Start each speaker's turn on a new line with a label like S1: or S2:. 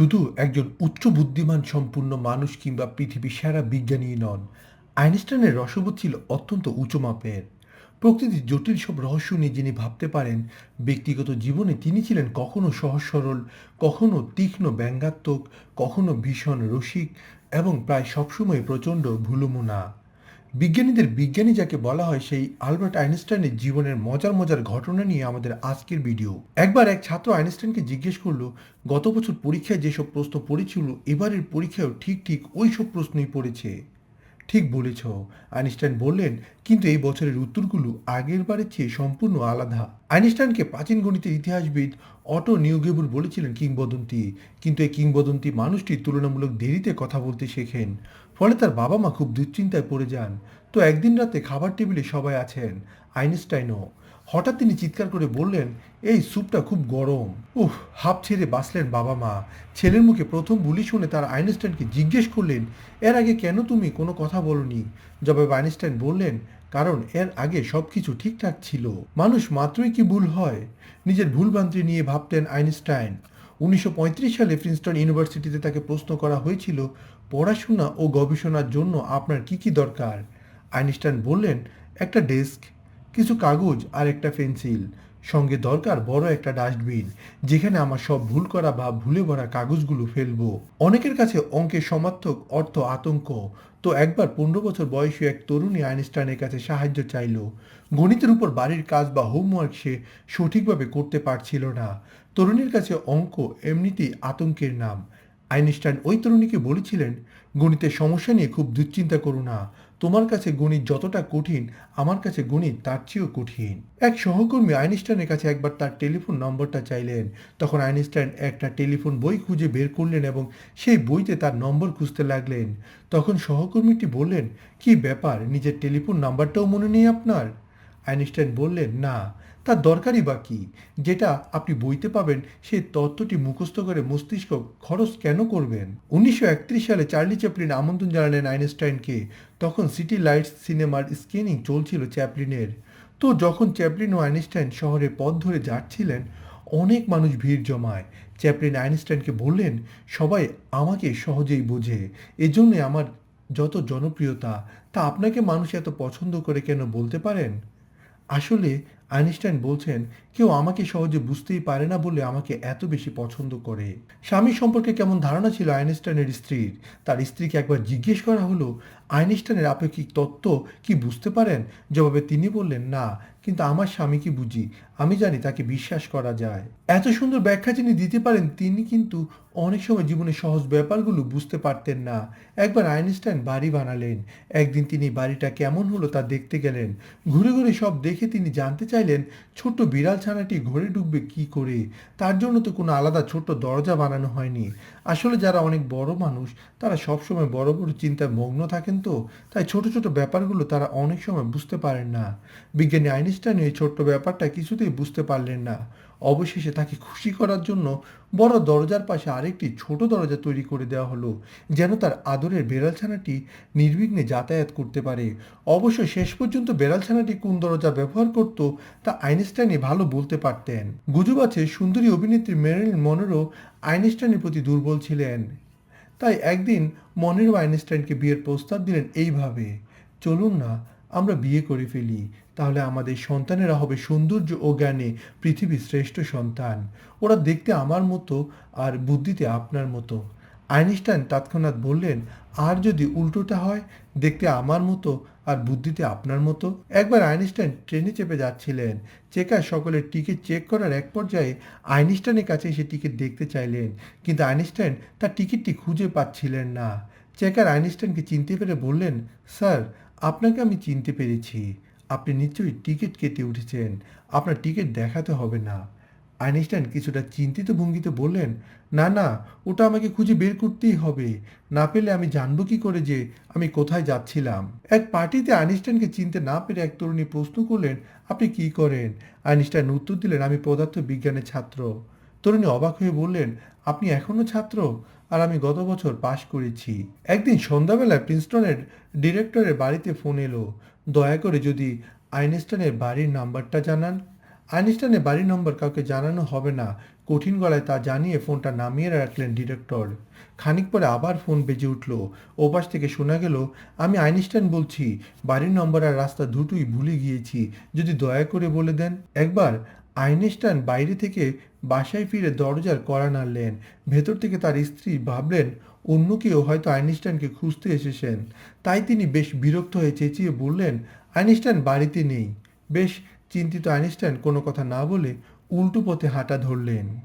S1: শুধু একজন উচ্চ বুদ্ধিমান সম্পূর্ণ মানুষ কিংবা পৃথিবীর সেরা বিজ্ঞানী নন, আইনস্টাইনের রসবোধ ছিল অত্যন্ত উঁচু মাপের। প্রকৃতির জটিল সব রহস্য নিয়ে যিনি ভাবতে পারেন, ব্যক্তিগত জীবনে তিনি ছিলেন কখনো সহজ সরল, কখনো তীক্ষ্ণ ব্যঙ্গাত্মক, কখনো ভীষণ রসিক এবং প্রায় সবসময় প্রচণ্ড ভুলুমনা। বিজ্ঞানীদের বিজ্ঞানী যাকে বলা হয় সেই আলবার্ট আইনস্টাইনের জীবনের মজার মজার ঘটনা নিয়ে আমাদের আজকের ভিডিও। একবার এক ছাত্র আইনস্টাইনকে জিজ্ঞেস করল, গত বছর পরীক্ষায় যেসব প্রশ্ন পড়েছিল, এবারের পরীক্ষায়ও ঠিক ঠিক ওই সব প্রশ্নই পড়েছে। ঠিক বলেছ। আইনস্টাইন বললেন, কিন্তু এই বছরের উত্তরগুলো আগের বারের চেয়ে সম্পূর্ণ আলাদা। আইনস্টাইনকে প্রাচীন গণিতের ইতিহাসবিদ অটো নিউগেবুল বলেছিলেন কিংবদন্তি। কিন্তু এই কিংবদন্তি মানুষটি তুলনামূলক দেরিতে কথা বলতে শেখেন। ফলে তার বাবা মা খুব দুশ্চিন্তায় পড়ে যান। তো একদিন রাতে খাবার টেবিলে সবাই আছেন, আইনস্টাইনও। হঠাৎ তিনি চিৎকার করে বললেন, এই স্যুপটা খুব গরম। উহ হাফ ছেড়ে বাঁচলেন বাবা মা। ছেলের মুখে প্রথম বুলি শুনে তার আইনস্টাইনকে জিজ্ঞেস করলেন, এর আগে কেন তুমি কোনো কথা বলনি? জবাবে আইনস্টাইন বললেন, কারণ এর আগে সব কিছু ঠিকঠাক ছিল। মানুষ মাত্রই কি ভুল হয়? নিজের ভুলভ্রান্তি নিয়ে ভাবতেন আইনস্টাইন। উনিশশো পঁয়ত্রিশ সালে প্রিন্সটন ইউনিভার্সিটিতে তাকে প্রশ্ন করা হয়েছিল, পড়াশোনা ও গবেষণার জন্য আপনার কি কি দরকার? আইনস্টাইন বললেন, একটা ডেস্ক কিছু কাগজ আর একটা পেন্সিল। সঙ্গে দরকার বড় একটা ডাস্টবিন, যেখানে আমার সব ভুল করা বা ভুলে ভরা কাগজগুলো ফেলব। অনেকের কাছে অঙ্কের সমার্থক অর্থ আতঙ্ক। তো একবার পনেরো বছর বয়সী এক তরুণী আইনস্টাইনের কাছে সাহায্য চাইল। গণিতের উপর বাড়ির কাজ বা হোমওয়ার্ক সে সঠিকভাবে করতে পারছিল না। তরুণীর কাছে অঙ্ক এমনিতেই আতঙ্কের নাম। আইনস্টাইন ওই তরুণীকে বলেছিলেন, গণিতের সমস্যা নিয়ে খুব দুশ্চিন্তা করো না। তোমার কাছে গণিত যতটা কঠিন, আমার কাছে গণিত তার চেয়েও কঠিন। এক সহকর্মী আইনস্টাইনের কাছে একবার তার টেলিফোন নম্বরটা চাইলেন। তখন আইনস্টাইন একটা টেলিফোন বই খুঁজে বের করলেন এবং সেই বইতে তার নম্বর খুঁজতে লাগলেন। তখন সহকর্মীটি বললেন, কি ব্যাপার? নিজের টেলিফোন নাম্বারটাও মনে নেই আপনার? আইনস্টাইন বললেন, না তার দরকারই বা কী? যেটা আপনি বইতে পাবেন সেই তত্ত্বটি মুখস্থ করে মস্তিষ্ক খরচ কেন করবেন? উনিশশো একত্রিশ সালে চার্লি চ্যাপলিন আমন্ত্রণ জানালেন আইনস্টাইনকে। তখন সিটি লাইটস সিনেমার স্ক্রিনিং চলছিল চ্যাপলিনের। তো যখন চ্যাপলিন ও আইনস্টাইন শহরে পথ ধরে যাচ্ছিলেন, অনেক মানুষ ভিড় জমায়। চ্যাপলিন আইনস্টাইনকে বললেন, সবাই আমাকে সহজেই বোঝে। এজন্যে আমার যত জনপ্রিয়তা, তা আপনাকে মানুষ এত পছন্দ করে কেন বলতে পারেন? আসলে আইনস্টাইন বলছেন, কেউ আমাকে সহজে বুঝতেই পারে না বলে আমাকে এত বেশি পছন্দ করে। স্বামী সম্পর্কে কেমন ধারণা ছিল আইনস্টাইনের স্ত্রীর? তার স্ত্রীকে একবার জিজ্ঞেস করা হলো আইনস্টাইনের আপেক্ষিক তত্ত্ব কি বুঝতে পারেন? জবাবে তিনি বললেন, না, কিন্তু আমার স্বামী কি বুঝি? আমি জানি তাকে বিশ্বাস করা যায়। এত সুন্দর ব্যাখ্যা যিনি দিতে পারেন, তিনি কিন্তু অনেক সময় জীবনের সহজ ব্যাপারগুলো বুঝতে পারতেন না। একবার আইনস্টাইন বাড়ি বানালেন। একদিন তিনি বাড়িটা কেমন হলো তা দেখতে গেলেন। ঘুরে ঘুরে সব দেখে তিনি জানতে চাইলেন, ছোট্ট বিড়াল ছানাটি ঘরে ঢুকবে কি করে? তার জন্য তো কোনো আলাদা ছোট্ট দরজা বানানো হয়নি। আসলে যারা অনেক বড় মানুষ, তারা সবসময় বড় বড় চিন্তায় মগ্ন থাকেন তো তাই ছোট ছোট ব্যাপারগুলো তারা অনেক সময় বুঝতে পারেন না। বিজ্ঞানী আইনস্টাইন এই ছোট্ট ব্যাপারটা কিছুতেই বুঝতে পারলেন না। অবশেষে তাকে খুশি করার জন্য বড় দরজার পাশে আরেকটি ছোট দরজা তৈরি করে দেওয়া হলো, যেন তার আদরের বেড়ালছানাটি নির্বিঘ্নে যাতায়াত করতে পারে। অবশ্য শেষ পর্যন্ত বেড়ালছানাটি কোন দরজা ব্যবহার করত তা আইনস্টাইনই ভালো বলতে পারতেন। গুজব আছে সুন্দরী অভিনেত্রী মেরিল মনেরও আইনস্টাইনের প্রতি দুর্বল ছিলেন। তাই একদিন মনেরও আইনস্টাইনকে বিয়ের প্রস্তাব দিলেন এইভাবে, চলুন না, আমরা বিয়ে করে ফেলি, তাহলে আমাদের সন্তানেরা হবে সৌন্দর্য ও জ্ঞানে পৃথিবীর শ্রেষ্ঠ সন্তান। ওরা দেখতে আমার মতো আর বুদ্ধিতে আপনার মতো। আইনস্টাইন তৎক্ষণাৎ বললেন, আর যদি উল্টোটা হয়, দেখতে আমার মতো আর বুদ্ধিতে আপনার মতো? একবার আইনস্টাইন ট্রেনে চেপে যাচ্ছিলেন। চেকার সকলের টিকিট চেক করার এক পর্যায়ে আইনস্টাইনের কাছে এসে টিকিট দেখতে চাইলেন, কিন্তু আইনস্টাইন তার টিকিটটি খুঁজে পাচ্ছিলেন না। চেকার আইনস্টাইনকে চিনতে পেরে বললেন, স্যার, আপনাকে আমি চিনতে পেরেছি। আপনি নিশ্চয়ই টিকিট কেটে উঠেছেন। আপনার টিকিট দেখাতে হবে না। আইনস্টাইন, কিছুটা চিন্তিত ভঙ্গিতে বললেন, না না, ওটা আমাকে খুঁজে বের করতেই হবে। না পেলে আমি জানব কি করে যে আমি কোথায় যাচ্ছিলাম? এক পার্টিতে আইনস্টাইনকে চিনতে না পেরে এক তরুণী প্রশ্ন করলেন, আপনি কি করেন? আইনস্টাইন উত্তর দিলেন, আমি পদার্থ বিজ্ঞানের ছাত্র। তরুণী অবাক হয়ে বললেন, আপনি এখনও ছাত্র? আর আমি গত বছর পাশ করেছি। একদিন সন্ধ্যাবেলায় প্রিন্সটনের ডিরেক্টরের বাড়িতে ফোন এলো, দয়া করে যদি আইনস্টাইনের বাড়ির নাম্বারটা জানান। আইনস্টাইনের বাড়ির নম্বর কাউকে জানানো হবে না। কঠিন গলায় তা জানিয়ে ফোনটা নামিয়ে রাখলেন ডিরেক্টর। খানিক পরে আবার ফোন বেজে উঠল। ওপাশ থেকে শোনা গেল, আমি আইনস্টাইন বলছি, বাড়ির নম্বর আর রাস্তা দুটোই ভুলে গিয়েছি। যদি দয়া করে বলে দেন। একবার আইনস্টাইন বাইরে থেকে বাসায় ফিরে দরজার কড়া নাড়লেন। ভেতর থেকে তার স্ত্রী ভাবলেন, অন্য কেউ হয়তো আইনস্টাইনকে খুঁজতে এসেছেন। তাই তিনি বেশ বিরক্ত হয়ে চেঁচিয়ে বললেন, আইনস্টাইন বাড়িতে নেই। বেশ চিন্তিত আইনস্টাইন কোনো কথা না বলে উল্টো পথে হাঁটা ধরলেন।